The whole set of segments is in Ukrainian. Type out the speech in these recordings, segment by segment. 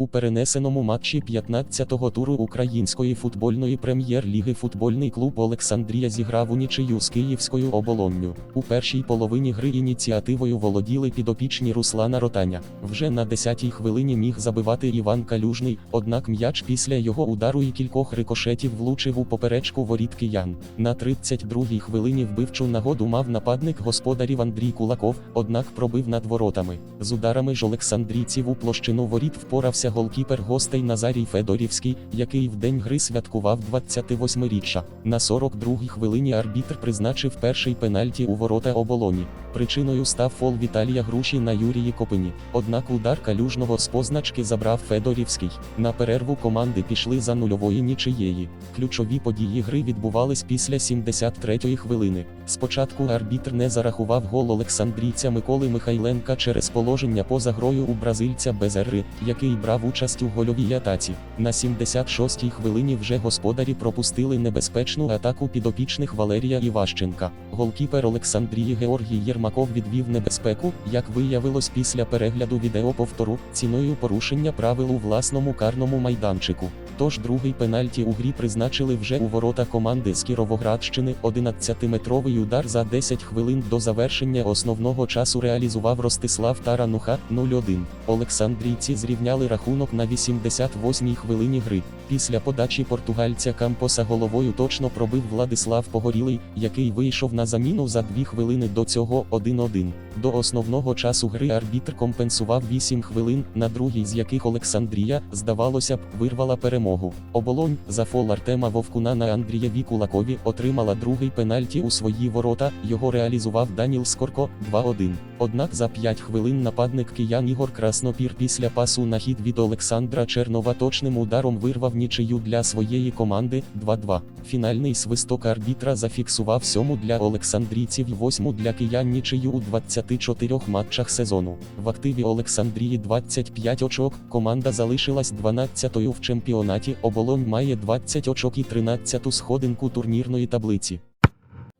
У перенесеному матчі 15-го туру Української футбольної прем'єр-ліги футбольний клуб Олександрія зіграв у нічию з Київською оболонню. У першій половині гри ініціативою володіли підопічні Руслана Ротаня. Вже на 10-й хвилині міг забивати Іван Калюжний, однак м'яч після його удару і кількох рикошетів влучив у поперечку воріт киян. На 32-й хвилині вбивчу нагоду мав нападник господарів Андрій Кулаков, однак пробив над воротами. З ударами ж Олександрійців у площину воріт впорався голкіпер гостей Назарій Федорівський, який в день гри святкував 28-річчя. На 42-й хвилині арбітр призначив перший пенальті у ворота оболоні. Причиною став фол Віталія Груші на Юрії Копині. Однак удар калюжного з позначки забрав Федорівський. На перерву команди пішли за нульової нічиєї. Ключові події гри відбувались після 73-ї хвилини. Спочатку арбітр не зарахував гол Олександрійця Миколи Михайленка через положення поза грою у бразильця Безерри, який брав участь у гольовій атаці. На 76-й хвилині вже господарі пропустили небезпечну атаку підопічних Валерія Іващенка. Голкіпер Олександрії Георгій Єрмаков відвів небезпеку, як виявилось після перегляду відеоповтору, ціною порушення правил у власному карному майданчику. Тож другий пенальті у грі призначили вже у ворота команди з Кіровоградщини. 11-метровий удар за 10 хвилин до завершення основного часу реалізував Ростислав Тарануха 0-1. Олександрійці зрівняли рахунок на 88-й хвилині гри. Після подачі португальця Кампоса головою точно пробив Владислав Погорілий, який вийшов на заміну за 2 хвилини до цього 1-1. До основного часу гри арбітр компенсував 8 хвилин, на другій з яких Олександрія, здавалося б, вирвала перемогу. Оболонь за фол Артема Вовкуна на Андрієві Кулакові отримала другий пенальті у свої ворота. Його реалізував Даніл Скорко 2-1. Однак за 5 хвилин нападник киян Ігор Краснопір після пасу на хід від Олександра Чернова точним ударом вирвав нічию для своєї команди 2-2. Фінальний свисток арбітра зафіксував сьому для олександрійців восьму для киян нічию у 24 матчах сезону. В активі Олександрії 25 очок, команда залишилась 12-ю в чемпіонаті, оболонь має 20 очок і 13-ту сходинку турнірної таблиці.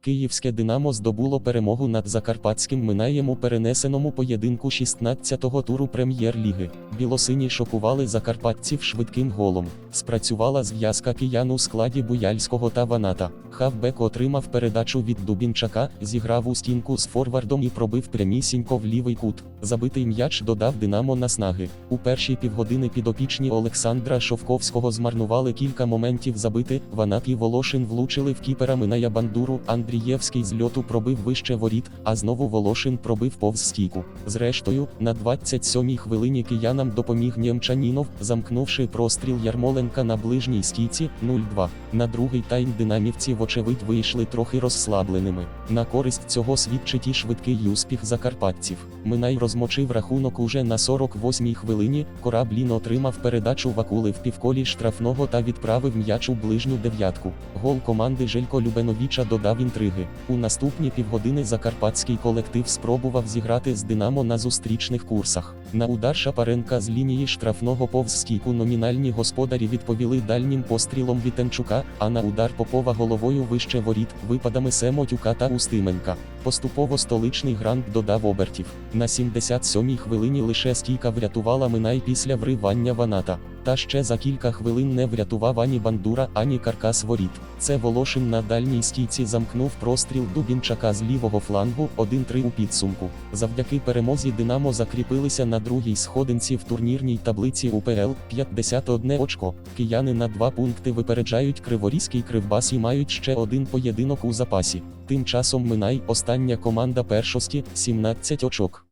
Київське Динамо здобуло перемогу над Закарпатським Минаєм у перенесеному поєдинку 16-го туру прем'єр-ліги. Білосині шокували закарпатців швидким голом. Спрацювала зв'язка киян у складі Буяльського та Ваната. Хавбек отримав передачу від Дубінчака, зіграв у стінку з форвардом і пробив прямісінько в лівий кут. Забитий м'яч додав Динамо наснаги. У перші півгодини підопічні Олександра Шовковського змарнували кілька моментів забити. Ванат і Волошин влучили в кіпера Миная Бандуру. Андрієвський з льоту пробив вище воріт, а знову Волошин пробив повз стійку. Зрештою, на 27-й хвилині киянам допоміг Нємчанінов, замкнувши простріл Ярмоленка на ближній стійці 0-2. На другий тайм динамівці, вочевидь, вийшли трохи розслабленими. На користь цього свідчить і швидкий успіх закарпатців. Минай розмочив рахунок уже на 48-й хвилині. Кораблін отримав передачу Вакули в півколі штрафного та відправив м'яч у ближню дев'ятку. Гол команди Желько Любеновіча додав інтриги. У наступні півгодини закарпатський колектив спробував зіграти з Динамо на зустрічних курсах. На удар Шапаренка з лінії штрафного повз стійку номінальні господарі відповіли дальнім пострілом Вітенчука, а на удар Попова головою вище воріт, випадами Семотюка та Устименка. Поступово столичний грант додав обертів. На 77-й хвилині лише стійка врятувала Минай після вривання Ваната. Та ще за кілька хвилин не врятував ані бандура, ані каркас воріт. Це Волошин на дальній стійці замкнув простріл Дубінчака з лівого флангу 1-3 у підсумку. Завдяки перемозі Динамо закріпилися на другій сходинці в турнірній таблиці УПЛ 51 очко. Кияни на два пункти випереджають Криворізький Кривбас і мають ще один поєдинок у запасі. Тим часом Минай, остання команда першості, 17 очок.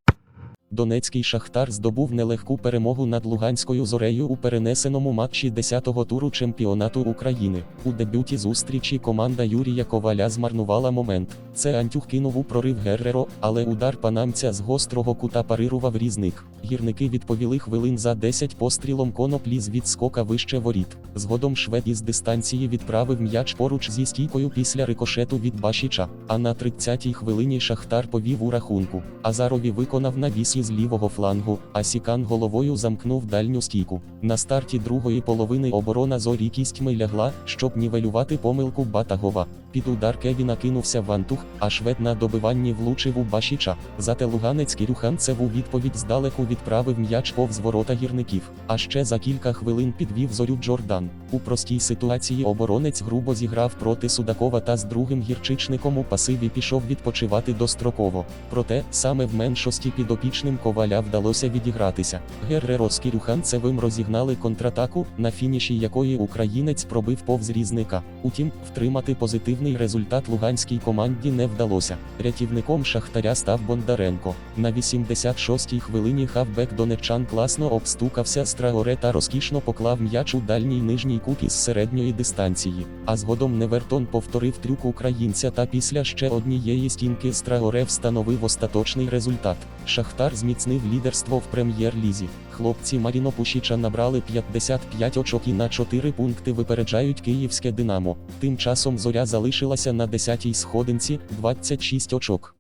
Донецький Шахтар здобув нелегку перемогу над Луганською зорею у перенесеному матчі 10-го туру чемпіонату України. У дебюті зустрічі команда Юрія Коваля змарнувала момент. Це Антюх кинув у прорив Герреро, але удар панамця з гострого кута парирував різник. Гірники відповіли хвилин за 10 пострілом коноплі з відскока вище воріт. Згодом швед із дистанції відправив м'яч поруч зі стійкою після рикошету від Башіча. А на 30-й хвилині Шахтар повів у рахунку. Азарові виконав навіс атаки з лівого флангу, а Сікан головою замкнув дальню стійку. На старті другої половини оборона зорі кістьми лягла, щоб нівелювати помилку Батагова. Під удар Кевіна кинувся Вантух, а швед на добиванні влучив у Башіча. Зате Луганець Кірюханцев у відповідь здалеку відправив м'яч повз ворота гірників. А ще за кілька хвилин підвів зорю Джордан. У простій ситуації оборонець грубо зіграв проти Судакова та з другим гірчичником у пасиві пішов відпочивати достроково. Проте саме в меншості підопічним коваля вдалося відігратися. Герреро з Кірюханцевим розігнали контратаку, на фініші якої українець пробив повз різника. Утім, втримати позитивний результат луганській команді не вдалося. Рятівником Шахтаря став Бондаренко. На 86-й хвилині хавбек донеччан класно обстукався з Трагоре та розкішно поклав м'яч у дальній нижній кут із середньої дистанції. А згодом Невертон повторив трюк українця та після ще однієї стінки з Трагоре встановив остаточний результат. Шахтар зміцнив лідерство в прем'єр-лізі. Хлопці Маріно Пушіча набрали 55 очок і на 4 пункти випереджають київське Динамо. Тим часом зоря залишилася на 10-й сходинці 26 очок.